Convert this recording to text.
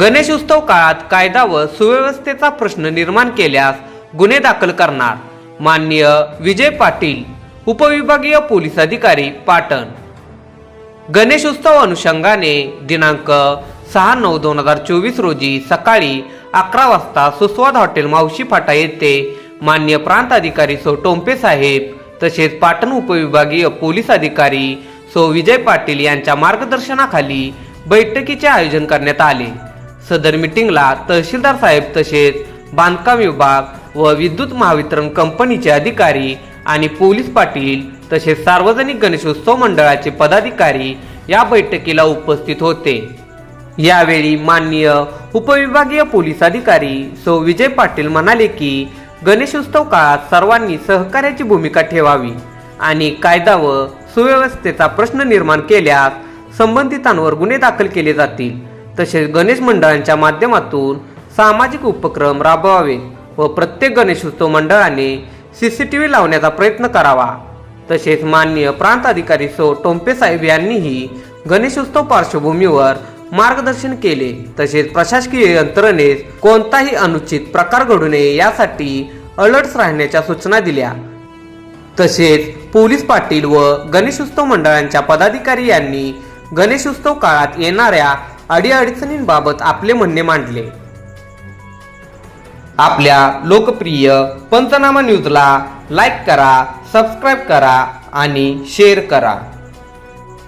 गणेश उत्सव काळात कायदा व सुव्यवस्थेचा प्रश्न निर्माण केल्यास गुन्हे दाखल करणार. माननीय विजय पाटील उपविभागीय पोलीस अधिकारी पाटण. गणेशोत्सव अनुषंगाने दिनांक सहा नऊ दोन हजार चोवीस रोजी सकाळी अकरा वाजता सुस्वाद हॉटेल मावशी फाटा येथे मान्य प्रांत अधिकारी सो टोंपे साहेब तसेच पाटण उपविभागीय पोलीस अधिकारी सो विजय पाटील यांच्या मार्गदर्शनाखाली बैठकीचे आयोजन करण्यात आले. सदर मिटिंगला तहसीलदार साहेब तसेच बांधकाम विभाग व विद्युत महावितरण कंपनीचे अधिकारी आणि पोलीस पाटील तसेच सार्वजनिक गणेशोत्सव मंडळाचे पदाधिकारी या बैठकीला उपस्थित होते. यावेळी माननीय उपविभागीय पोलीस अधिकारी सौ विजय पाटील म्हणाले की गणेशोत्सव काळात सर्वांनी सहकार्याची भूमिका ठेवावी आणि कायदा व सुव्यवस्थेचा प्रश्न निर्माण केल्यास संबंधितांवर गुन्हे दाखल केले जातील. तसेच गणेश मंडळांच्या माध्यमातून सामाजिक उपक्रम राबवावे व प्रत्येक गणेशोत्सव मंडळाने सी सी टी व्ही लावण्याचा प्रयत्न करावा. तसेच माननीय प्रांत अधिकारी सो टोंपे साहेब यांनीही गणेशोत्सव पार्श्वभूमीवर मार्गदर्शन केले. तसेच प्रशासकीय यंत्रणेस कोणताही अनुचित प्रकार घडू नये यासाठी अलर्ट राहण्याच्या सूचना दिल्या. तसेच पोलीस पाटील व गणेशोत्सव मंडळांच्या पदाधिकारी यांनी गणेशोत्सव काळात येणाऱ्या अडीअडचणींबाबत आपले म्हणणे मांडले. आपल्या लोकप्रिय पंचनामा न्यूजला लाईक करा सबस्क्राईब करा आणि शेअर करा.